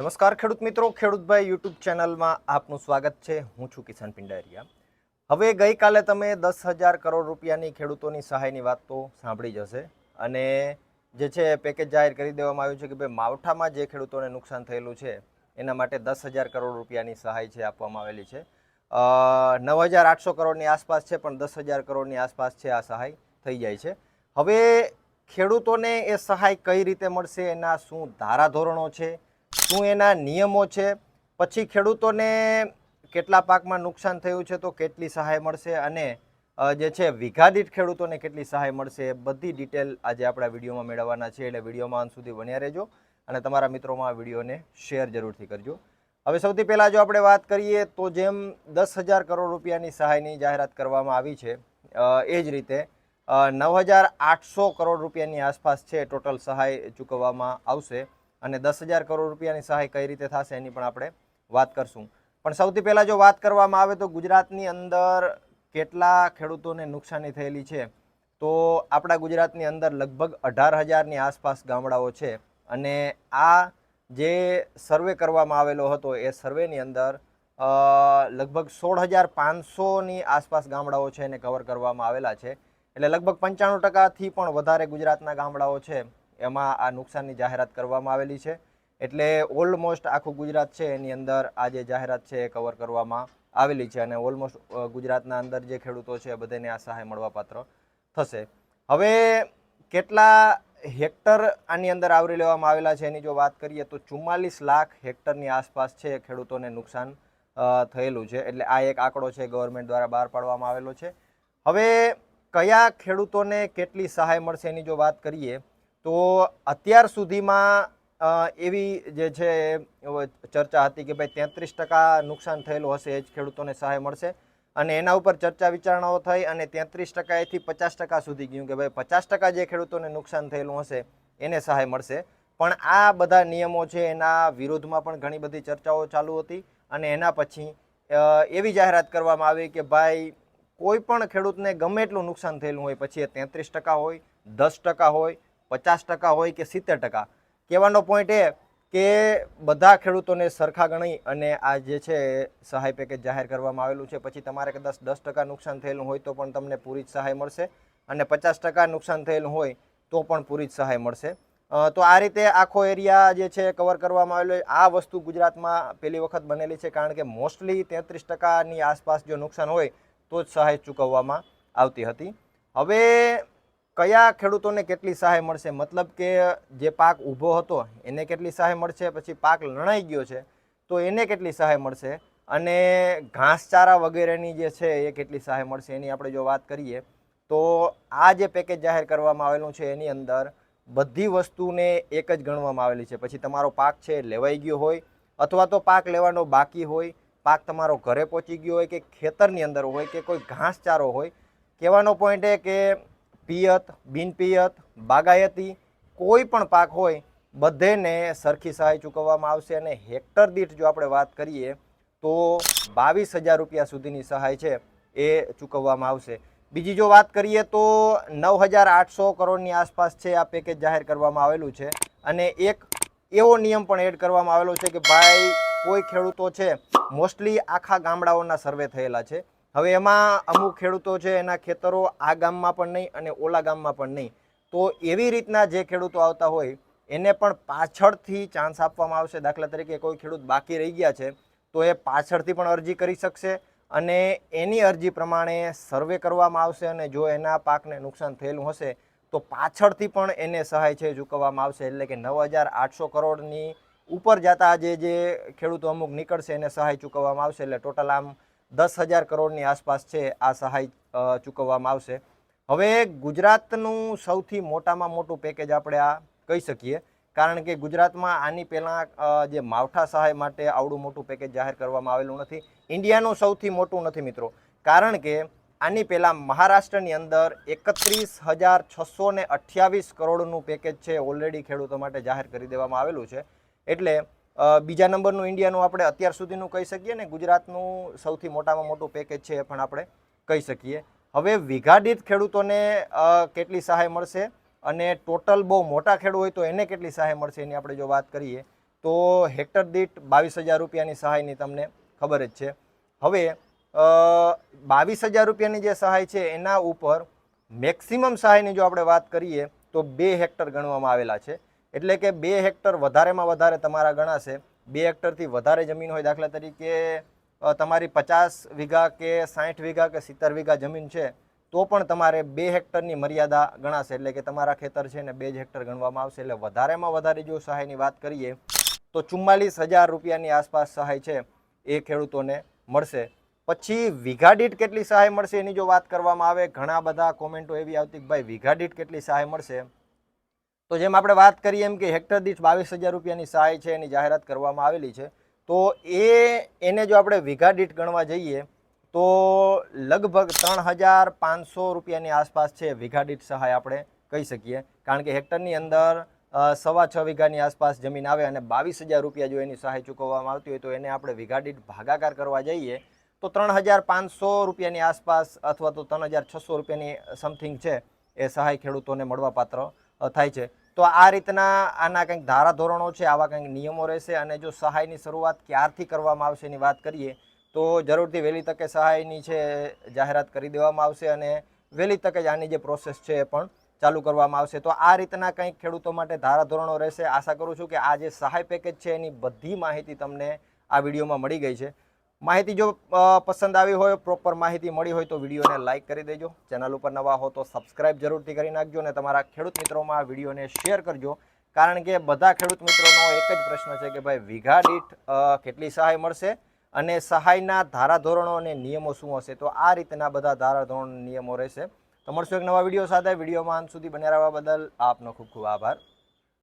નમસ્કાર ખેડૂત મિત્રો ખેડૂતભાઈ યુટ્યુબ ચેનલમાં આપનું સ્વાગત છે. હું છું કિશન પિંડારિયા. હવે ગઈકાલે તમે દસ હજાર કરોડ રૂપિયાની ખેડૂતોની સહાયની વાત તો સાંભળી જશે અને જે છે પેકેજ જાહેર કરી દેવામાં આવ્યું છે કે ભાઈ માવઠામાં જે ખેડૂતોને નુકસાન થયેલું છે, એના માટે દસ હજાર કરોડ રૂપિયાની સહાય છે આપવામાં આવેલી છે. નવ હજાર આઠસો કરોડની આસપાસ છે, પણ દસ હજાર કરોડની આસપાસ છે આ સહાય થઈ જાય છે. હવે ખેડૂતોને એ સહાય કઈ રીતે મળશે, એના શું ધારાધોરણો છે શું એના નિયમો છે? પછી ખેડૂતોને કેટલા પાકમાં નુકસાન થયું છે તો કેટલી સહાય મળશે અને જે છે વીઘા ખેડૂતોને કેટલી સહાય મળશે બધી ડિટેલ આજે આપણા વિડીયોમાં મેળવવાના છે. એટલે વિડીયોમાં અંત સુધી બન્યા રહેજો અને તમારા મિત્રોમાં વિડીયોને શેર જરૂરથી કરજો. હવે સૌથી પહેલાં જો આપણે વાત કરીએ તો જેમ દસ હજાર કરોડ રૂપિયાની સહાયની જાહેરાત કરવામાં આવી છે એ જ રીતે નવ હજાર આઠસો કરોડ રૂપિયાની આસપાસ છે ટોટલ સહાય ચૂકવવામાં આવશે. અને દસ હજાર કરોડ રૂપિયાની સહાય કઈ રીતે થશે એની પણ આપણે વાત કરશું. પણ સૌથી પહેલાં જો વાત કરવામાં આવે તો ગુજરાતની અંદર કેટલા ખેડૂતોને નુકસાની થયેલી છે? તો આપણા ગુજરાતની અંદર લગભગ અઢાર હજારની આસપાસ ગામડાઓ છે અને આ જે સર્વે કરવામાં આવેલો હતો એ સર્વેની અંદર લગભગ સોળ હજાર પાંચસોની આસપાસ ગામડાઓ છે એને કવર કરવામાં આવેલા છે. એટલે લગભગ પંચાણું ટકાથી પણ વધારે ગુજરાતના ગામડાઓ છે. એમાં આ નુકસાનની જાહેરાત કરવામાં આવેલી છે. એટલે ઓલમોસ્ટ આખું ગુજરાત છે એની અંદર આ જે જાહેરાત છે એ કવર કરવામાં આવેલી છે અને ઓલમોસ્ટ ગુજરાતના અંદર જે ખેડૂતો છે બધાને આ સહાય મળવાપાત્ર થશે. હવે કેટલા હેક્ટર આની અંદર આવરી લેવામાં આવેલા છે એની જો વાત કરીએ તો ચુમ્માલીસ લાખ હેક્ટરની આસપાસ છે ખેડૂતોને નુકસાન થયેલું છે. એટલે આ એક આંકડો છે ગવર્મેન્ટ દ્વારા બહાર પાડવામાં આવેલો છે. હવે કયા ખેડૂતોને કેટલી સહાય મળશે એની જો વાત કરીએ તો અત્યાર સુધીમાં એવી જે છે ચર્ચા હતી કે ભાઈ તેત્રીસ ટકા નુકસાન થયેલું હશે એ જ ખેડૂતોને સહાય મળશે. અને એના ઉપર ચર્ચા વિચારણાઓ થઈ અને તેત્રીસ ટકાએથી પચાસ ટકા સુધી ગયું કે ભાઈ પચાસ ટકા જે ખેડૂતોને નુકસાન થયેલું હશે એને સહાય મળશે. પણ આ બધા નિયમો છે એના વિરોધમાં પણ ઘણી બધી ચર્ચાઓ ચાલુ હતી અને એના પછી એવી જાહેરાત કરવામાં આવી કે ભાઈ કોઈ પણ ખેડૂતને ગમે એટલું નુકસાન થયેલું હોય, પછી એ તેત્રીસ ટકા હોય, દસ ટકા હોય પચાસ ટકા હોય કે સિત્તેર ટકા. કહેવાનો પોઈન્ટ એ કે બધા ખેડૂતોને સરખા ગણી અને આ જે છે સહાય પેકેજ જાહેર કરવામાં આવેલું છે. પછી તમારે કદાચ દસ ટકા નુકસાન થયેલું હોય તો પણ તમને પૂરી જ સહાય મળશે અને પચાસ ટકા નુકસાન થયેલું હોય તો પણ પૂરી જ સહાય મળશે. તો આ રીતે આખો એરિયા જે છે કવર કરવામાં આવેલો. આ વસ્તુ ગુજરાતમાં પહેલી વખત બનેલી છે કારણ કે મોસ્ટલી તેત્રીસ ટકાની આસપાસ જો નુકસાન હોય તો જ સહાય ચૂકવવામાં આવતી હતી. હવે કયા ખેડૂતોને કેટલી સહાય મળશે? મતલબ કે જે પાક ઊભો હતો, એને કેટલી સહાય મળશે? પછી પાક લણાઈ ગયો છે, તો એને કેટલી સહાય મળશે? અને ઘાસચારા વગેરેની જે છે, એ કેટલી સહાય મળશે? એની આપણે જો વાત કરીએ, તો આ જે પેકેજ જાહેર કરવામાં આવેલું છે, એની અંદર બધી વસ્તુને એક જ ગણવામાં આવેલી છે. પછી તમારો પાક છે લેવાઈ ગયો હોય, અથવા તો પાક લેવાનો બાકી હોય, પાક તમારો ઘરે પહોંચી ગયો હોય કે ખેતરની અંદર હોય કે કોઈ ઘાસચારો હોય, કહેવાનો પોઈન્ટ એ કે પિયત, બિનપિયત, બાગાયતી કોઈ પણ પાક હોય, બધેને સરખી સહાય ચૂકવવામાં આવશે અને હેક્ટર દીઠ જો આપણે વાત કરીએ, તો બાવીસ હજાર રૂપિયા સુધીની સહાય છે એ ચૂકવવામાં આવશે. બીજી જો વાત કરીએ, તો નવ હજાર આઠસો કરોડની આસપાસ છે આ પેકેજ જાહેર કરવામાં આવેલું છે અને એક એવો નિયમ પણ એડ કરવામાં આવેલો છે કે ભાઈ, કોઈ ખેડૂતો છે મોસ્ટલી આખા ગામડાઓના સર્વે થયેલા છે. હવે એમાં અમુક ખેડૂતો છે, એના ખેતરો આ ગામમાં પણ નહીં અને ઓલા ગામમાં પણ નહીં. તો એવી રીતના જે ખેડૂતો આવતા હોય, એને પણ પાછળથી ચાન્સ આપવામાં આવશે. દાખલા તરીકે કોઈ ખેડૂત બાકી રહી ગયા છે, તો એ પાછળથી પણ અરજી કરી શકશે અને એની અરજી પ્રમાણે સર્વે કરવામાં આવશે અને જો એના પાકને નુકસાન થયેલું હશે, તો પાછળથી પણ એને સહાય છે ચૂકવવામાં આવશે. એટલે કે નવ હજાર આઠસો કરોડની ઉપર જતા જે જે ખેડૂતો અમુક નીકળશે, એને સહાય ચૂકવવામાં આવશે. એટલે ટોટલ આમ દસ હજાર કરોડની આસપાસ છે, આ સહાય ચૂકવવામાં આવશે. હવે ગુજરાતનું સૌથી મોટામાં મોટું પેકેજ આપણે આ કહી શકીએ. કારણ કે ગુજરાતમાં આની પહેલાં જે માવઠા સહાય માટે આવડું મોટું પેકેજ જાહેર કરવામાં આવેલું નથી. ઇન્ડિયાનું સૌથી મોટું નથી મિત્રો. કારણ કે આની પહેલાં મહારાષ્ટ્રની અંદર એકત્રીસ હજાર છસો ને અઠ્યાવીસ કરોડનું પેકેજ છે ઓલરેડી ખેડૂતો માટે જાહેર કરી દેવામાં આવેલું છે. એટલે બીજા નંબરનું ઇન્ડિયાનું આપણે અત્યાર સુધીનું કહી શકીએ ને ગુજરાતનું સૌથી મોટામાં મોટું પેકેજ છે એ પણ આપણે કહી શકીએ. હવે વિઘાડિત ખેડૂતોને કેટલી સહાય મળશે અને ટોટલ બહુ મોટા ખેડૂત હોય તો એને કેટલી સહાય મળશે એની આપણે જો વાત કરીએ, તો હેક્ટર દીઠ બાવીસ હજાર રૂપિયાની સહાયની તમને ખબર જ છે. હવે બાવીસ હજાર રૂપિયાની જે સહાય છે એના ઉપર મેક્સિમમ સહાયની જો આપણે વાત કરીએ, તો બે હેક્ટર ગણવામાં આવેલા છે. એટલે કે બે હેક્ટર વધારેમાં વધારે તમારા ગણાશે. બે હેક્ટરથી વધારે જમીન હોય દાખલા તરીકે તમારી પચાસ વીઘા કે સાઠ વીઘા કે સિત્તેર વીઘા જમીન છે, તો પણ તમારે બે હેક્ટરની મર્યાદા ગણાશે. એટલે કે તમારા ખેતર છે ને બે જ હેક્ટર ગણવામાં આવશે. એટલે વધારેમાં વધારે જો સહાયની વાત કરીએ, તો ચુમ્માલીસ હજાર રૂપિયાની આસપાસ સહાય છે એ ખેડૂતોને મળશે. પછી વીઘા દીઠ કેટલી સહાય મળશે એની જો વાત કરવામાં આવે, ઘણા બધા કોમેન્ટો એવી આવતી કે ભાઈ વીઘા દીઠ કેટલી સહાય મળશે? તો જેમ આપણે વાત કરીએ એમ કે હેક્ટર દીઠ બાવીસ હજાર રૂપિયાની સહાય છે, એની જાહેરાત કરવામાં આવેલી છે, તો એ એને જો આપણે વીઘા દીઠ ગણવા જઈએ, તો લગભગ ત્રણ હજાર પાંચસો રૂપિયાની આસપાસ છે વીઘા દીઠ સહાય આપણે કહી શકીએ. કારણ કે હેક્ટરની અંદર સવા છ વીઘાની આસપાસ જમીન આવે અને બાવીસ હજાર રૂપિયા જો એની સહાય ચૂકવવામાં આવતી હોય તો એને આપણે વીઘા દીઠ ભાગાકાર કરવા જઈએ, તો ત્રણ હજાર પાંચસો રૂપિયાની આસપાસ અથવા તો ત્રણ હજાર છસો રૂપિયાની સમથિંગ છે એ સહાય ખેડૂતોને મળવાપાત્ર થાય છે. તો આ રીતના આના કંઈક ધારાધોરણો છે, આવા કંઈક નિયમો રહેશે અને જો સહાયની શરૂઆત ક્યારથી કરવામાં આવશે એની વાત કરીએ, તો જરૂરથી વહેલી તકે સહાયની છે જાહેરાત કરી દેવામાં આવશે અને વહેલી તકે જ આની જે પ્રોસેસ છે એ પણ ચાલુ કરવામાં આવશે. તો આ રીતના કંઈક ખેડૂતો માટે ધારાધોરણો રહેશે. આશા કરું છું કે આ જે સહાય પેકેજ છે એની બધી માહિતી તમને આ વિડીયોમાં મળી ગઈ છે. માહિતી જો પસંદ આવી હોય પ્રોપર માહિતી મળી હોય તો વિડીયોને લાઇક કરી દેજો. ચેનલ ઉપર નવા હો તો સબસ્ક્રાઇબ જરૂરથી કરી નાખજો અને તમારા ખેડૂત મિત્રોમાં આ વિડીયોને શેર કરજો. કારણ કે બધા ખેડૂત મિત્રોનો એક જ પ્રશ્ન છે કે ભાઈ, વીઘા દીઠ કેટલી સહાય મળશે અને સહાયના ધારાધોરણો અને નિયમો શું હશે? તો આ રીતના બધા ધારાધોરણ નિયમો રહેશે. તો મળશું એક નવા વીડિયો સાથે. વિડીયોમાં અંત સુધી બન્યા રહેવા બદલ આપનો ખૂબ ખૂબ આભાર.